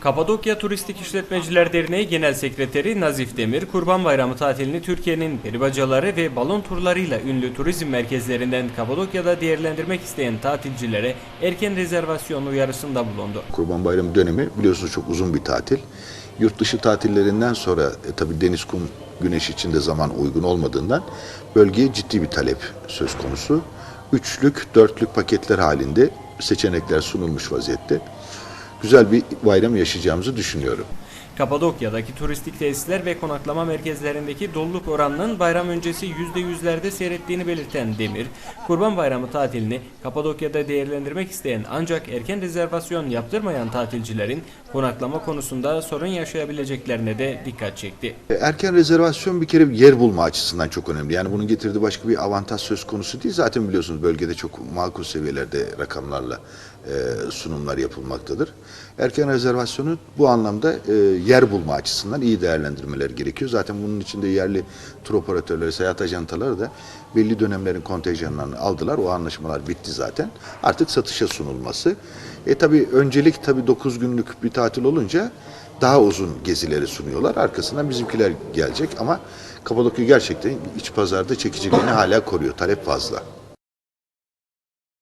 Kapadokya Turistik İşletmeciler Derneği Genel Sekreteri Nazif Demir, Kurban Bayramı tatilini Türkiye'nin peribacaları ve balon turlarıyla ünlü turizm merkezlerinden Kapadokya'da değerlendirmek isteyen tatilcilere erken rezervasyon uyarısında bulundu. Kurban Bayramı dönemi biliyorsunuz çok uzun bir tatil. Yurt dışı tatillerinden sonra e, tabii deniz, kum, güneş için de zaman uygun olmadığından bölgeye ciddi bir talep söz konusu. Üçlük, dörtlük paketler halinde seçenekler sunulmuş vaziyette. Güzel bir bayram yaşayacağımızı düşünüyorum. Kapadokya'daki turistik tesisler ve konaklama merkezlerindeki doluluk oranının bayram öncesi %100'lerde seyrettiğini belirten Demir, Kurban Bayramı tatilini Kapadokya'da değerlendirmek isteyen ancak erken rezervasyon yaptırmayan tatilcilerin konaklama konusunda sorun yaşayabileceklerine de dikkat çekti. E, Erken rezervasyon bir kere yer bulma açısından çok önemli. Yani bunun getirdiği başka bir avantaj söz konusu değil. Zaten biliyorsunuz bölgede çok makul seviyelerde rakamlarla e, sunumlar yapılmaktadır. Erken rezervasyonu bu anlamda e, yer bulma açısından iyi değerlendirmeler gerekiyor. Zaten bunun içinde yerli tur operatörleri, seyahat ajantaları da belli dönemlerin kontenjanlarını aldılar. O anlaşmalar bitti zaten. Artık satışa sunulması. E tabi öncelik tabi 9 günlük bir tatil olunca daha uzun gezileri sunuyorlar. Arkasından bizimkiler gelecek ama Kapadokya gerçekten iç pazarda çekiciliğini hala koruyor. Talep fazla.